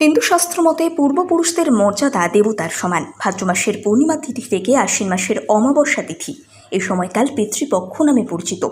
হিন্দু শাস্ত্র মতে, পূর্বপুরুষদের মর্যাদা দেবতার সমান। ভাদ্র মাসের পূর্ণিমা তিথি থেকে আশ্বিন মাসের অমাবস্যা তিথি। এই সময়কাল পিতৃপক্ষ নামে পরিচিত।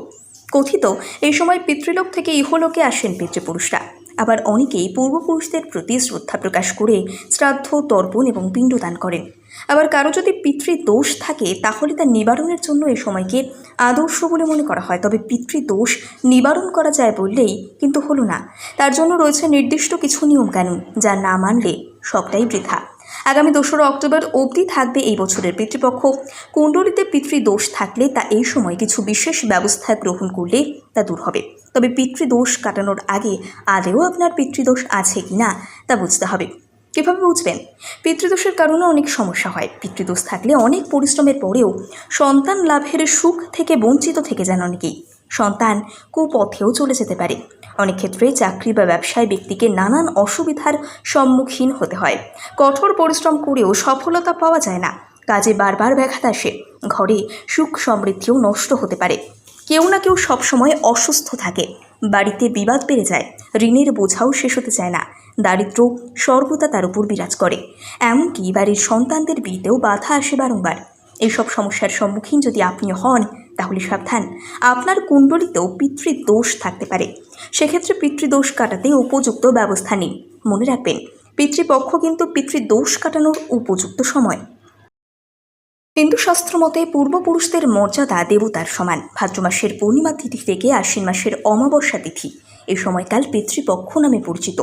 কথিত, এই সময় পিতৃলোক থেকে ইহলোকে আসেন পিতৃপুরুষরা। আবার অনেকেই পূর্বপুরুষদের প্রতি শ্রদ্ধা প্রকাশ করে শ্রাদ্ধ, তর্পণ এবং পিণ্ডদান করেন। আবার কারও যদি পিতৃদোষ থাকে, তাহলে তা নিবারণের জন্য এ সময়কে আদর্শ বলে মনে করা হয়। তবে পিতৃদোষ নিবারণ করা যায় বললেই কিন্তু হলো না। তার জন্য রয়েছে নির্দিষ্ট কিছু নিয়মকানুন, যা না মানলে সবটাই বৃথা। আগামী দোসরা অক্টোবর অবধি থাকবে এই বছরের পিতৃপক্ষ। কুণ্ডলিতে পিতৃদোষ থাকলে তা এই সময় কিছু বিশেষ ব্যবস্থা গ্রহণ করলে তা দূর হবে। তবে পিতৃদোষ কাটানোর আগে আদেও আপনার পিতৃদোষ আছে কি না তা বুঝতে হবে। কীভাবে বুঝবেন? পিতৃদোষের কারণে অনেক সমস্যা হয়। পিতৃদোষ থাকলে অনেক পরিশ্রমের পরেও সন্তান লাভের সুখ থেকে বঞ্চিত থেকে যান অনেকেই সন্তান কুপথেও চলে যেতে পারে। অনেক ক্ষেত্রে চাকরি বা ব্যবসায় ব্যক্তিকে নানান অসুবিধার সম্মুখীন হতে হয়। কঠোর পরিশ্রম করেও সফলতা পাওয়া যায় না। কাজে বারবার ব্যাঘাত আসে। ঘরে সুখ সমৃদ্ধিও নষ্ট হতে পারে। কেউ না কেউ সবসময় অসুস্থ থাকে। বাড়িতে বিবাদ বেড়ে যায়। ঋণের বোঝাও শেষ হতে চায় না। দারিদ্র সর্বদা তার উপর বিরাজ করে। এমনকি বাড়ির সন্তানদের বিয়েতেও বাধা আসে বারংবার। এইসব সমস্যার সম্মুখীন যদি আপনি হন তাহলে সাবধান। আপনার কুণ্ডলিতেও পিতৃদোষ থাকতে পারে। সেক্ষেত্রে পিতৃদোষ কাটাতে উপযুক্ত ব্যবস্থা নিন। মনে রাখবেন, পিতৃপক্ষ কিন্তু পিতৃদোষ কাটানোর উপযুক্ত সময়। হিন্দু শাস্ত্র মতে পূর্বপুরুষদের মর্যাদা দেবতার সমান। ভাদ্র মাসের পূর্ণিমা তিথি থেকে আশ্বিন মাসের অমাবস্যা তিথি। এই সময়কাল পিতৃপক্ষ নামে পরিচিত।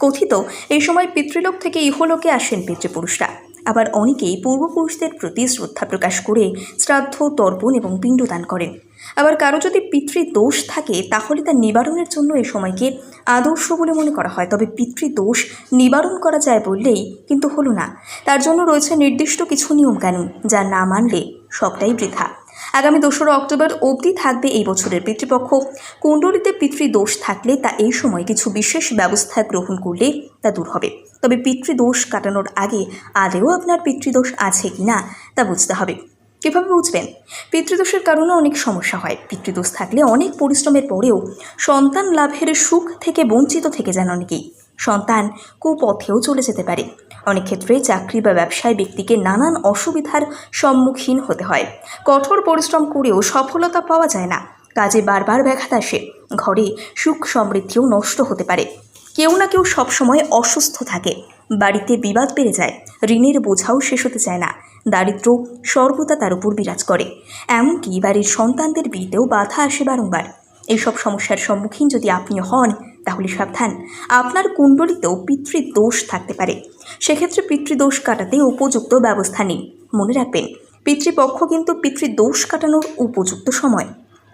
কথিত, এই সময় পিতৃলোক থেকে ইহলোকে আসেন পিতৃপুরুষরা। আবার অনেকেই পূর্বপুরুষদের প্রতি শ্রদ্ধা প্রকাশ করে শ্রাদ্ধ, তর্পণ এবং পিণ্ডদান করেন। আবার কারও যদি পিতৃদোষ থাকে, তাহলে তা নিবারণের জন্য এ সময়কে আদর্শ বলে মনে করা হয়। তবে পিতৃদোষ নিবারণ করা যায় বললেই কিন্তু হলো না। তার জন্য রয়েছে নির্দিষ্ট কিছু নিয়মকানুন, যা না মানলে সবটাই বৃথা। আগামী দোসরা অক্টোবর অবধি থাকবে এই বছরের পিতৃপক্ষ। কুণ্ডলিতে পিতৃদোষ থাকলে তা এই সময় কিছু বিশেষ ব্যবস্থা গ্রহণ করলে তা দূর হবে। তবে পিতৃদোষ কাটানোর আগে আদেও আপনার পিতৃদোষ আছে কি না তা বুঝতে হবে। কীভাবে বুঝবেন? পিতৃদোষের কারণে অনেক সমস্যা হয়। পিতৃদোষ থাকলে অনেক পরিশ্রমের পরেও সন্তান লাভের সুখ থেকে বঞ্চিত থেকে যান অনেকেই সন্তান কুপথেও চলে যেতে পারে। অনেক ক্ষেত্রে চাকরি বা ব্যবসায় ব্যক্তিকে নানান অসুবিধার সম্মুখীন হতে হয়। কঠোর পরিশ্রম করেও সফলতা পাওয়া যায় না। কাজে বারবার ব্যাঘাত আসে। ঘরে সুখ সমৃদ্ধিও নষ্ট হতে পারে। কেউ না কেউ সবসময় অসুস্থ থাকে। বাড়িতে বিবাদ বেড়ে যায়। ঋণের বোঝাও শেষ হতে চায় না। দারিদ্র সর্বদা তার উপর বিরাজ করে। এমনকি বাড়ির সন্তানদের বিয়েতেও বাধা আসে বারংবার। এইসব সমস্যার সম্মুখীন যদি আপনি হন তাহলে সাবধান। আপনার কুণ্ডলিতেও পিতৃদোষ থাকতে পারে। সেক্ষেত্রে পিতৃদোষ কাটাতে উপযুক্ত ব্যবস্থা নিন। মনে রাখবেন, পিতৃপক্ষ কিন্তু পিতৃদোষ কাটানোর উপযুক্ত সময়।